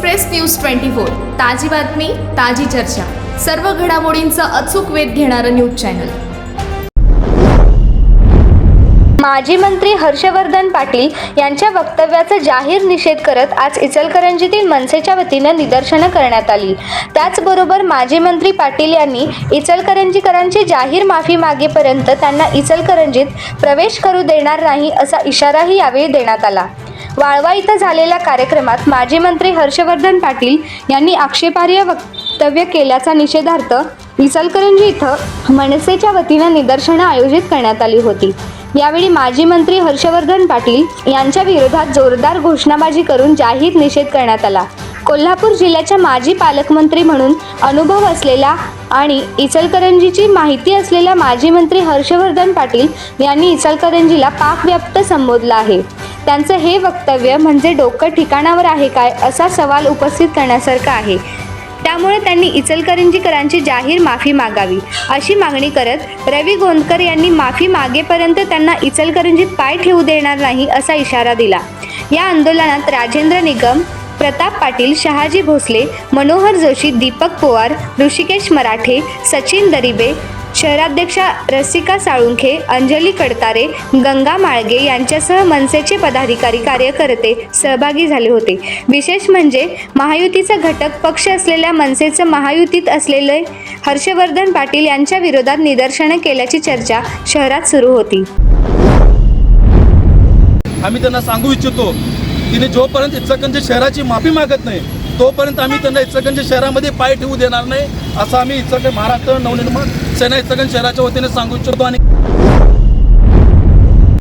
Express news twenty four. ताजी बातमी ताजी चर्चा. सर्व घडामोडींचा अचूक वेध घेणारं न्यूज चॅनल. माजी मंत्री हर्षवर्धन पाटील यांच्या वक्तव्याचा जाहीर निषेध करत आज इचलकरंजीतील मनसेच्या वतीनं निदर्शनं करण्यात आली. त्याचबरोबर माजी मंत्री पाटील यांनी इचलकरंजीकरांची जाहीर माफी मागेपर्यंत त्यांना इचलकरंजीत प्रवेश करू देणार नाही असा इशाराही यावेळी देण्यात आला. वाळवा इथं झालेल्या कार्यक्रमात माजी मंत्री हर्षवर्धन पाटील यांनी आक्षेपार्ह वक्तव्य केल्याचा निषेधार्थ इचलकरंजी इथं मनसेच्या वतीनं निदर्शनं आयोजित करण्यात आली होती. यावेळी माजी मंत्री हर्षवर्धन पाटील यांच्या विरोधात जोरदार घोषणाबाजी करून जाहीर निषेध करण्यात आला. कोल्हापूर जिल्ह्याच्या माजी पालकमंत्री म्हणून अनुभव असलेला आणि इचलकरंजीची माहिती असलेल्या माजी मंत्री हर्षवर्धन पाटील यांनी इचलकरंजीला पाकव्याप्त संबोधलं आहे. त्यांचं हे वक्तव्य म्हणजे डोकं ठिकाणावर आहे काय असा सवाल उपस्थित करण्यासारखा आहे. त्यामुळे त्यांनी इचलकरंजीकरांची जाहीर माफी मागावी. अशी मागणी करत रवी गोंदकर यांनी माफी मागेपर्यंत त्यांना इचलकरंजीत पाय ठेवू देणार नाही असा इशारा दिला. या आंदोलनात राजेंद्र निगम प्रताप पाटील शहाजी भोसले मनोहर जोशी दीपक पोवार ऋषिकेश मराठे सचिन दरिबे शहराध्यक्षा रसिका साळुंखे अंजली कडतारे गंगा माळगे यांच्यासह मनसेचे पदाधिकारी कार्यकर्ते सहभागी झाले होते. विशेष म्हणजे महायुतीचा घटक पक्ष असलेल्या मनसेचं महायुतीत असलेले हर्षवर्धन पाटील यांच्या विरोधात निदर्शनं केल्याची चर्चा शहरात सुरू होती. आम्ही त्यांना सांगू इच्छितो तिने जोपर्यंत इचलकरंजी शहराची माफी मागत नाही तोपर्यंत आम्ही त्यांना इचलकरंजी शहरामध्ये पाय ठेवू देणार नाही असं आम्ही इचलकंज महाराष्ट्र नवनिर्माण सेना इचलकंज शहराच्या वतीने सांगू इच्छितो आणि